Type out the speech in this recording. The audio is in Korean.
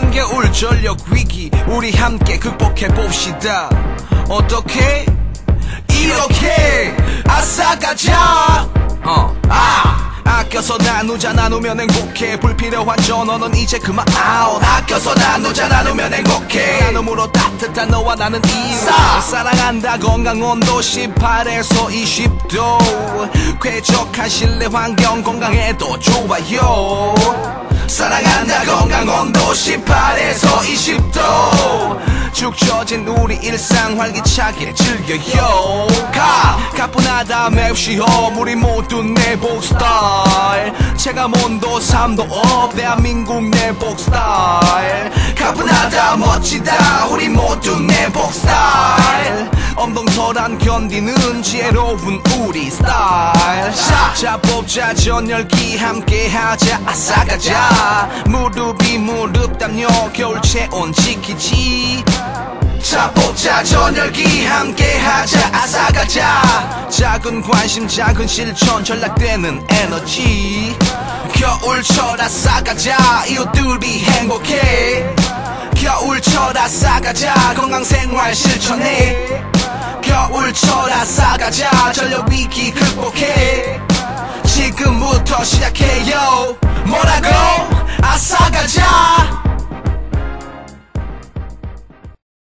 한겨울 전력 위기. 우리 함께 극복해 봅시다. 어떻게? 이렇게. 아싸 가자. 어아. 아껴서 나누자. 나누면 행복해. 불필요한 전원은 이제 그만 아웃 아껴서 나누자. 나누면 행복해. 나눔으로 따뜻한 너와 나는 이유 사랑한다. 건강 온도 18에서 20도. 쾌적한 실내 환경 건강에도 좋아요 건강 온도 18에서 20도. 축 처진 우리 일상 활기차게 즐겨요. 가 가뿐하다 맵시험 우리 모두 내복 스타일. 체감 온도 3도 업 대한민국 내복 스타일. 가뿐하다 멋지다. 우리 모두 내복 스타일 엄동설한 견디는 지혜로운 우리 스타일. 자, 자 뽑자 전열기 함께하자 아싸가자. 무릎이 무릎 담요 겨울 체온 지키지. 자 뽑자 전열기 함께하자 아싸가자. 작은 관심 작은 실천 전락되는 에너지. 겨울철 아싸가자. 이웃들이 행복해. 겨울철 아싸가자. 건강생활 실천해 겨울철 아싸가자. 전력 위기 극복해